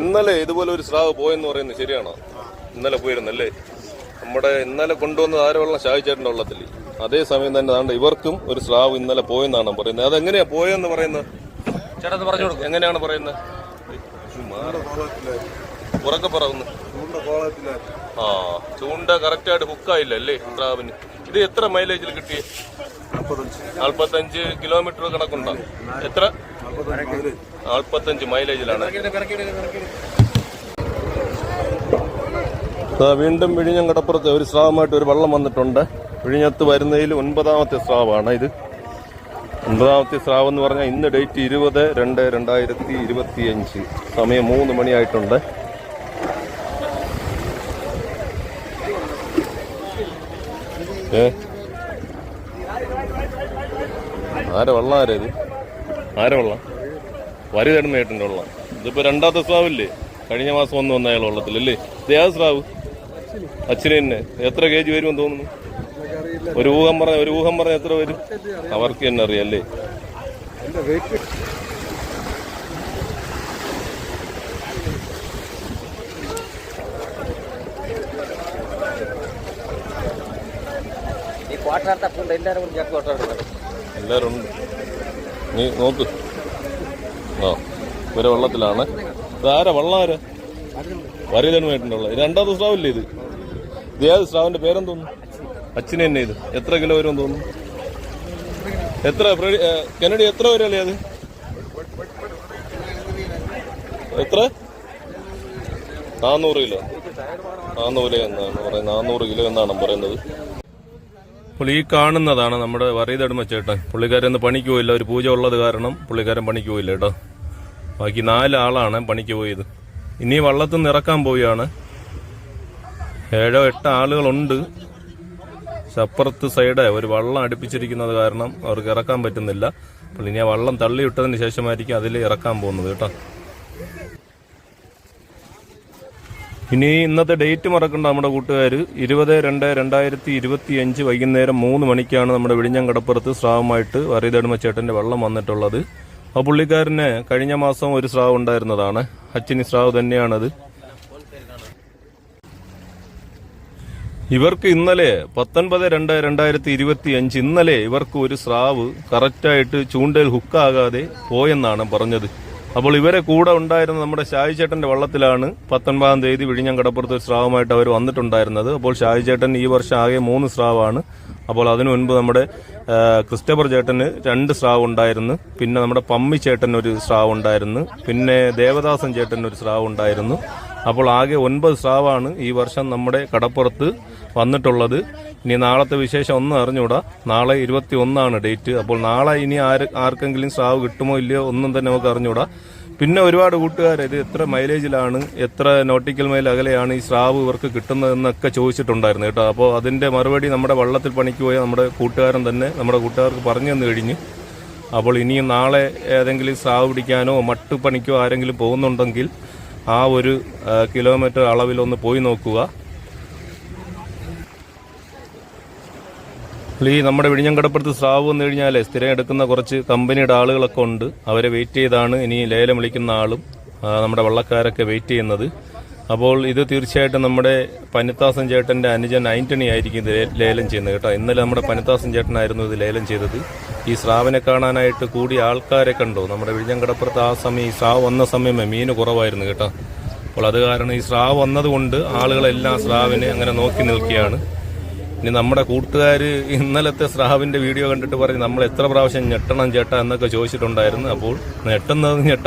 ഇന്നലെ ഇതുപോലെ ഒരു സ്രാവ് പോയെന്ന് പറയുന്നത് ശരിയാണോ? ഇന്നലെ പോയിരുന്നല്ലേ? നമ്മുടെ ഇന്നലെ കൊണ്ടുവന്ന ആരവെള്ളം ഷായിച്ചേട്ടന്റെ വെള്ളത്തിൽ. അതേ സമയം തന്നെ ദാണ്ട് ഇവർക്കും ഒരു സ്രാവ് ഇന്നലെ പോയെന്നാണ് പറയുന്നത്. അതെങ്ങനെയാ പോയെന്ന് പറയുന്നത്? ചേട്ടാ പറഞ്ഞു കൊടുക്കും. എങ്ങനെയാണ് പറയുന്നത്? ഉറക്കെ പറയുന്നു ആ ചൂണ്ട കറക്റ്റായിട്ട് ഹുക്കായില്ല അല്ലേ സ്രാവിന്? ഇത് എത്ര മൈലേജിൽ കിട്ടി നാൽപ്പത്തഞ്ച് കിലോമീറ്റർ കണക്കുണ്ടോ? എത്ര? നാൽപ്പത്തഞ്ച് മൈലേജിലാണ്. വീണ്ടും വിഴിഞ്ഞം കടപ്പുറത്ത് ഒരു സ്രാവുമായിട്ട് ഒരു വെള്ളം വന്നിട്ടുണ്ട്. വിഴിഞ്ഞത്ത് വരുന്നതിൽ ഒൻപതാമത്തെ സ്രാവാണ് ഇത്. ഒൻപതാമത്തെ സ്രാവ് എന്ന് പറഞ്ഞാൽ ഇന്ന് ഡേറ്റ് ഇരുപത് രണ്ട് രണ്ടായിരത്തി ഇരുപത്തി അഞ്ച് സമയം മൂന്ന് മണിയായിട്ടുണ്ട്. ഏ? ആരെ വെള്ളം ആരേത് ആരെ വെള്ളം? വരി തടുന്നേട്ടന്റെ വെള്ളം ഇതിപ്പോ രണ്ടാമത്തെ സ്രാവില്ലേ? കഴിഞ്ഞ മാസം ഒന്ന് വന്ന അയാൾ വെള്ളത്തിലല്ലേ ഇത് ഏത് സ്രാവ്? അച്ഛന് തന്നെ. എത്ര കെ ജി വരുമെന്ന് തോന്നുന്നു? ഒരു ഊഹം പറഞ്ഞ ഒരു ഊഹം പറഞ്ഞ എത്ര വരും? അവർക്ക് തന്നെ ക്വാർട്ടർ എല്ലാവരും ഉണ്ട്. നീ നോക്ക്. ആ ഇവരെ വെള്ളത്തിലാണ്. ഇതാരാ വെള്ളം ആരാ വരിതനുമായിട്ടുള്ള രണ്ടാമത്തെ സ്രാവില്ലേ ഇത്? ഇത് ഏത് സ്രാവിന്റെ പേരെന്ന് തോന്നുന്നു അച്ഛന് തന്നെ ഇത്. എത്ര കിലോ വരും തോന്നുന്നു? എത്ര? കെനഡി എത്ര വരല്ലേ അത്? എത്ര? നാനൂറ് കിലോ. നാനൂറ് എന്നാണ് പറയുന്നത്. നാനൂറ് കിലോ എന്നാണ് പറയുന്നത്. അപ്പോൾ ഈ കാണുന്നതാണ് നമ്മുടെ വറീതടുമ ചേട്ടൻ പുള്ളിക്കാരൻ പണിക്ക് പോയില്ല. ഒരു പൂജ ഉള്ളത് കാരണം പുള്ളിക്കാരൻ പണിക്ക് പോയില്ല കേട്ടോ. ബാക്കി നാലാളാണ് പണിക്ക് പോയത്. ഇനി വള്ളത്തിൽ നിന്ന് ഇറക്കാൻ പോവുകയാണ്. ഏഴോ എട്ടോ ആളുകളുണ്ട്. പക്ഷെ അപ്പുറത്ത് സൈഡ് ഒരു വള്ളം അടുപ്പിച്ചിരിക്കുന്നത് കാരണം അവർക്ക് ഇറക്കാൻ പറ്റുന്നില്ല. അപ്പോൾ ഇനി ആ വള്ളം തള്ളിയിട്ടതിന് ശേഷമായിരിക്കും അതിൽ ഇറക്കാൻ പോകുന്നത് കേട്ടോ. ഇനി ഇന്നത്തെ ഡേറ്റ് മറക്കണ്ട നമ്മുടെ കൂട്ടുകാർ ഇരുപത് രണ്ട് രണ്ടായിരത്തി ഇരുപത്തി അഞ്ച് വൈകുന്നേരം മൂന്ന് മണിക്കാണ് നമ്മുടെ വിഴിഞ്ഞം കടപ്പുറത്ത് സ്രാവമായിട്ട് വറിയതടുമ ചേട്ടന്റെ വെള്ളം വന്നിട്ടുള്ളത്. ആ പുള്ളിക്കാരന് കഴിഞ്ഞ മാസം ഒരു സ്രാവ് ഉണ്ടായിരുന്നതാണ്. അച്ചിനി സ്രാവ് തന്നെയാണത്. ഇവർക്ക് ഇന്നലെ പത്തൊൻപത് രണ്ട് രണ്ടായിരത്തി ഇരുപത്തി അഞ്ച് ഇന്നലെ ഇവർക്ക് ഒരു സ്രാവ് കറക്റ്റായിട്ട് ചൂണ്ടയിൽ ഹുക്കാകാതെ പോയെന്നാണ് പറഞ്ഞത്. അപ്പോൾ ഇവരെ കൂടെ ഉണ്ടായിരുന്ന നമ്മുടെ ഷായി ചേട്ടന്റെ വള്ളത്തിലാണ് പത്തൊൻപതാം തീയതി വിഴിഞ്ഞം കടപ്പുറത്ത് സ്രാവുമായിട്ട് അവർ വന്നിട്ടുണ്ടായിരുന്നത്. അപ്പോൾ ഷായി ചേട്ടൻ ഈ വർഷം ആകെ മൂന്ന് സ്രാവാണ്. അപ്പോൾ അതിനു മുൻപ് നമ്മുടെ ക്രിസ്റ്റഫർ ചേട്ടന് രണ്ട് സ്രാവ് ഉണ്ടായിരുന്നു. പിന്നെ നമ്മുടെ പമ്മി ചേട്ടൻ ഒരു സ്രാവ് ഉണ്ടായിരുന്നു. പിന്നെ ദേവദാസൻ ചേട്ടൻ ഒരു സ്രാവ് ഉണ്ടായിരുന്നു. അപ്പോൾ ആകെ ഒൻപത് സ്രാവാണ് ഈ വർഷം നമ്മുടെ കടപ്പുറത്ത് വന്നിട്ടുള്ളത്. ഇനി നാളത്തെ വിശേഷം ഒന്നും അറിഞ്ഞുകൂടാ. നാളെ ഇരുപത്തി ഒന്നാണ് ഡേറ്റ്. അപ്പോൾ നാളെ ഇനി ആര് ആർക്കെങ്കിലും സ്രാവ് കിട്ടുമോ ഇല്ലയോ ഒന്നും തന്നെ നമുക്ക് അറിഞ്ഞുകൂടാ. പിന്നെ ഒരുപാട് കൂട്ടുകാർ ഇത് എത്ര മൈലേജിലാണ് എത്ര നോട്ടിക്കൽ മൈൽ അകലെയാണ് ഈ സ്രാവ് ഇവർക്ക് കിട്ടുന്നതെന്നൊക്കെ ചോദിച്ചിട്ടുണ്ടായിരുന്നു കേട്ടോ. അപ്പോൾ അതിന്റെ മറുപടി നമ്മുടെ വള്ളത്തിൽ പണിക്ക് പോയ നമ്മുടെ കൂട്ടുകാരൻ തന്നെ നമ്മുടെ കൂട്ടുകാർക്ക് പറഞ്ഞു തന്നു കഴിഞ്ഞു. അപ്പോൾ ഇനിയും നാളെ ഏതെങ്കിലും സ്രാവ് പിടിക്കാനോ മട്ട് പണിക്കോ ആരെങ്കിലും പോകുന്നുണ്ടെങ്കിൽ ആ ഒരു കിലോമീറ്റർ അളവിലൊന്ന് പോയി നോക്കുക. ഈ നമ്മുടെ വിഴിഞ്ഞങ്കടപ്പുറത്ത് സ്രാവ് വന്നു കഴിഞ്ഞാൽ സ്ഥിരം എടുക്കുന്ന കുറച്ച് കമ്പനിയുടെ ആളുകളൊക്കെ ഉണ്ട്. അവരെ വെയിറ്റ് ചെയ്താണ് ഇനി ലേലം വിളിക്കുന്ന ആളും നമ്മുടെ വള്ളക്കാരൊക്കെ വെയിറ്റ് ചെയ്യുന്നത്. അപ്പോൾ ഇത് തീർച്ചയായിട്ടും നമ്മുടെ പനിത്താസൻ ചേട്ടന്റെ അനുജൻ ആന്റണി ആയിരിക്കും ഇത് ലേലം ചെയ്യുന്നത് കേട്ടോ. ഇന്നലെ നമ്മുടെ പനിത്താസൻ ചേട്ടനായിരുന്നു ഇത് ലേലം ചെയ്തത്. ഈ സ്രാവിനെ കാണാനായിട്ട് കൂടി ആൾക്കാരെ കണ്ടോ? നമ്മുടെ വിഴിഞ്ഞങ്കടപ്പുറത്ത് ആ സമയം ഈ സ്രാവ് വന്ന സമയമേ മീന് കുറവായിരുന്നു കേട്ടോ. അപ്പോൾ അത് കാരണം ഈ സ്രാവ് വന്നതുകൊണ്ട് ആളുകളെല്ലാം സ്രാവിനെ അങ്ങനെ നോക്കി നിൽക്കുകയാണ്. ഇനി നമ്മുടെ കൂട്ടുകാർ ഇന്നലത്തെ സ്രാവിന്റെ വീഡിയോ കണ്ടിട്ട് പറഞ്ഞ് നമ്മൾ എത്ര പ്രാവശ്യം ഞെട്ടണം ചേട്ടാ എന്നൊക്കെ ചോദിച്ചിട്ടുണ്ടായിരുന്നു. അപ്പോൾ ഞെട്ടുന്നത് ഞെട്ടാ